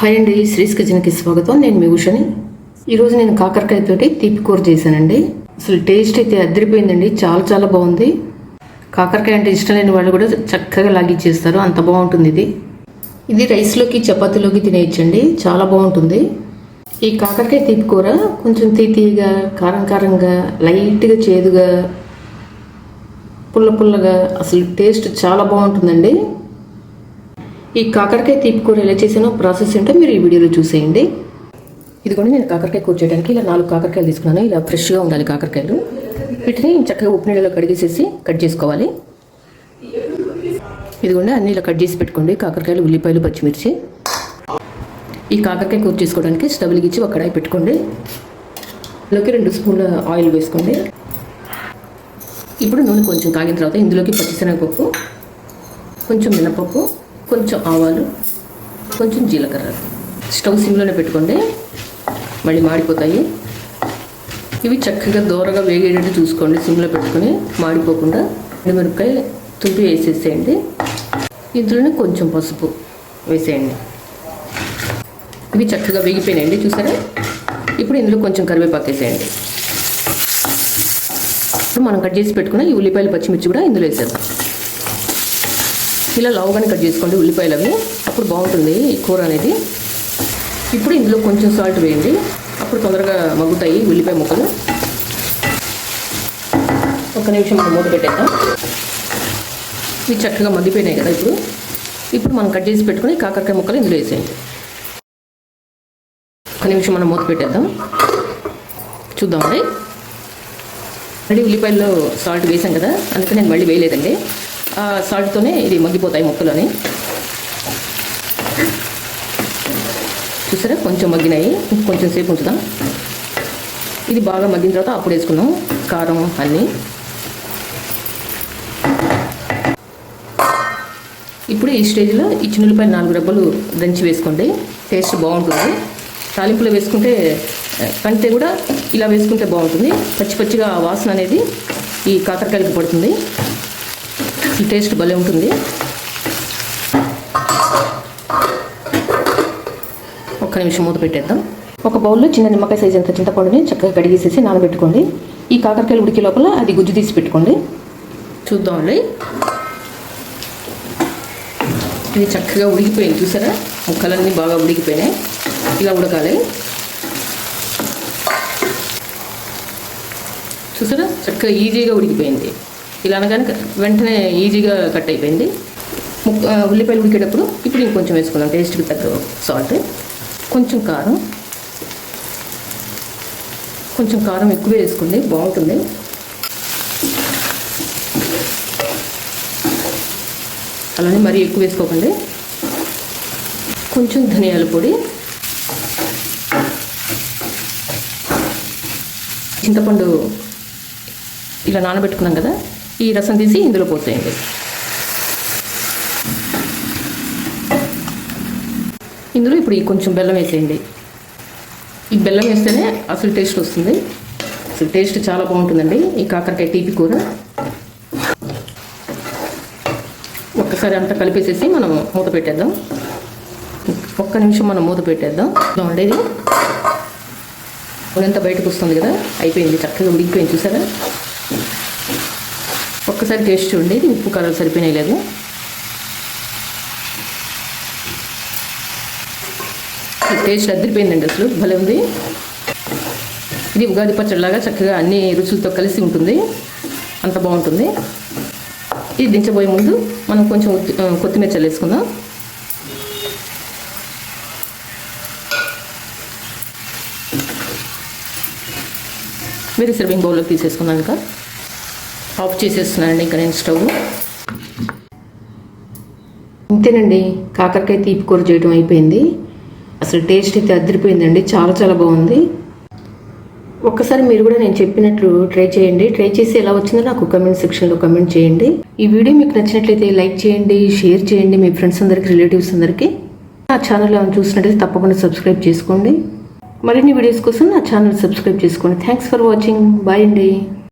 Hi అండి శ్రీస్ కిచెన్కి స్వాగతం. నేను మీ ఉషని. ఈరోజు నేను కాకరకాయతోటి తీపి కూర చేశానండి. అసలు టేస్ట్ అయితే అదిరిపోయిందండి చాలా చాలా బాగుంది. కాకరకాయ అంటే ఇష్టం లేని వాళ్ళు కూడా చక్కగా లాగిచ్చేస్తారు అంత బాగుంటుంది ఇది. ఇది రైస్లోకి చపాతీలోకి తినేయచ్చండి చాలా బాగుంటుంది. ఈ కాకరకాయ తీపి కూర కొంచెం తీతీగా కారం కారంగా లైట్గా చేదుగా పుల్ల పుల్లగా అసలు టేస్ట్ చాలా బాగుంటుందండి. ఈ కాకరకాయ తీపి కూర ఎలా చేసానో ప్రాసెస్ ఏంటో మీరు ఈ వీడియోలో చూసేయండి. ఇదిగోండి నేను కాకరకాయ కూర చేయడానికి ఇలా నాలుగు కాకరకాయలు తీసుకున్నాను. ఇలా ఫ్రెష్గా ఉండాలి కాకరకాయలు. వీటిని చక్కగా ఉప్పు నీళ్ళలో కడిగేసేసి కట్ చేసుకోవాలి. ఇదిగోండి అన్ని ఇలా కట్ చేసి పెట్టుకోండి. కాకరకాయలు ఉల్లిపాయలు పచ్చిమిర్చి. ఈ కాకరకాయ కూర చేసుకోవడానికి స్టవ్ వెలిగించి ఒక కడాయి పెట్టుకోండి. ఇందులోకి రెండు స్పూన్ల ఆయిల్ వేసుకోండి. ఇప్పుడు నూనె కొంచెం కాగిన తర్వాత ఇందులోకి పచ్చిశనగపప్పు కొంచెం మినపప్పు కొంచెం ఆవాలు కొంచెం జీలకర్ర. స్టవ్ సిమ్లోనే పెట్టుకోండి మళ్ళీ మాడిపోతాయి. ఇవి చక్కగా దూరగా వేగేటట్టు చూసుకోండి. సిమ్లో పెట్టుకొని మాడిపోకుండా మిరపకాయ తుంపి వేసేసేయండి. ఇందులోనే కొంచెం పసుపు వేసేయండి. ఇవి చక్కగా వేగిపోయినాయండి చూసారా? ఇప్పుడు ఇందులో కొంచెం కరివేపాకు వేసేయండి. ఇప్పుడు మనం కట్ చేసి పెట్టుకున్న ఈ ఉల్లిపాయలు పచ్చిమిర్చి కూడా ఇందులో వేసేద్దాం. ఇలా లావుగానే కట్ చేసుకోండి ఉల్లిపాయలు అవి అప్పుడు బాగుంటుంది ఈ కూర అనేది. ఇప్పుడు ఇందులో కొంచెం సాల్ట్ వేయండి. అప్పుడు తొందరగా మగ్గుతాయి ఉల్లిపాయ ముక్కలు. ఒక నిమిషం మనం మూత పెట్టేద్దాం. ఇవి చక్కగా మగ్గిపోయినాయి కదా ఇప్పుడు. ఇప్పుడు మనం కట్ చేసి పెట్టుకుని కాకరకాయ ముక్కలు ఇందులో వేసేయండి. ఒక నిమిషం మనం మూత పెట్టేద్దాం. చూద్దామండి మళ్ళీ ఉల్లిపాయల్లో సాల్ట్ వేసాం కదా అందుకని నేను మళ్ళీ వేయలేదండి. సాల్ట్తోనే ఇది మగ్గిపోతాయి ముక్కలని చూసారా? కొంచెం మగ్గినాయి. కొంచెం సేపు ఉంచుదాం. ఇది బాగా మగ్గిన తర్వాత అప్పుడు వేసుకున్నాం కారం అన్నీ. ఇప్పుడు ఈ స్టేజ్లో ఈ చిన్నులపై నాలుగు రబ్బలు దంచి వేసుకోండి. టేస్ట్ బాగుంటుంది. తాలింపులో వేసుకుంటే కంటే కూడా ఇలా వేసుకుంటే బాగుంటుంది. పచ్చి పచ్చిగా వాసన అనేది ఈ కాకరకాయలకు పడుతుంది. టేస్ట్ భలే ఉంటుంది. ఒక్క నిమిషం మూత పెట్టేద్దాం. ఒక బౌల్లో చిన్న నిమ్మకాయ సైజ్ అంత చింతపండుని చక్కగా కడిగేసేసి నానబెట్టుకోండి. ఈ కాకరకాయలు ఉడికే లోపల అది గుజ్జు తీసి పెట్టుకోండి. చూద్దామండి ఇది చక్కగా ఉడికిపోయింది చూసారా? ముక్కలన్నీ బాగా ఉడికిపోయినాయి. ఇలా ఉడకాలి. చూసారా? చక్కగా ఈజీగా ఉడికిపోయింది. ఇలా అనగానే వెంటనే ఈజీగా కట్ అయిపోయింది. ముక్క ఉల్లిపాయలు ఉడికేటప్పుడు ఇప్పుడు ఇంకొంచెం వేసుకుందాం టేస్ట్కి తగ్గ సాల్ట్. కొంచెం కారం. కొంచెం కారం ఎక్కువ వేసుకోండి బాగుంటుంది. అలానే మరీ ఎక్కువ వేసుకోకండి. కొంచెం ధనియాల పొడి. చింతపండు ఇలా నానబెట్టుకున్నాం కదా. ఈ రసం తీసి ఇందులో పోసేయండి. ఇందులో ఇప్పుడు కొంచెం బెల్లం వేసేయండి. ఈ బెల్లం వేస్తేనే అసలు టేస్ట్ వస్తుంది. అసలు టేస్ట్ చాలా బాగుంటుందండి. ఈ కాకరకాయ తీపి కూర. ఒక్కసారి అంతా కలిపేసేసి మనం మూత పెట్టేద్దాం. ఒక్క నిమిషం మనం మూత పెట్టేద్దాం. అండి ఇది. ఉనంతా బయటకు వస్తుంది కదా. అయిపోయింది. చక్కగా ఉడికిపోయింది చూసారా? ఒక్కసారి టేస్ట్ చూడండి. ఇది ఉప్పు కలర్ సరిపోయినాయి లేదు. టేస్ట్ అద్దరిపోయిందండి అసలు. భలే ఉంది. ఇది ఉగాది పచ్చడిలాగా చక్కగా అన్ని రుచులతో కలిసి ఉంటుంది. అంత బాగుంటుంది. ఇది దించబోయే ముందు మనం కొంచెం కొత్తిమీర చల్లేసుకుందాం. వేరే సర్వింగ్ బౌల్లో తీసేసుకున్నాను ఇంకా. ఆఫ్ చేసేస్తున్నానండి ఇంకా నేను స్టవ్. అంతేనండి కాకరకాయ తీపి కూర చేయడం అయిపోయింది. అసలు టేస్ట్ అయితే అదిరిపోయిందండి చాలా చాలా బాగుంది. ఒక్కసారి మీరు కూడా నేను చెప్పినట్లు ట్రై చేయండి. ట్రై చేసి ఎలా వచ్చిందో నాకు కమెంట్ సెక్షన్లో కమెంట్ చేయండి. ఈ వీడియో మీకు నచ్చినట్లయితే లైక్ చేయండి షేర్ చేయండి మీ ఫ్రెండ్స్ అందరికి రిలేటివ్స్ అందరికీ. నా ఛానల్ ఏమైనా చూసినట్లయితే తప్పకుండా సబ్స్క్రైబ్ చేసుకోండి. మరిన్ని వీడియోస్ కోసం నా ఛానల్ సబ్స్క్రైబ్ చేసుకోండి. థ్యాంక్స్ ఫర్ వాచింగ్ బాయ్ అండి.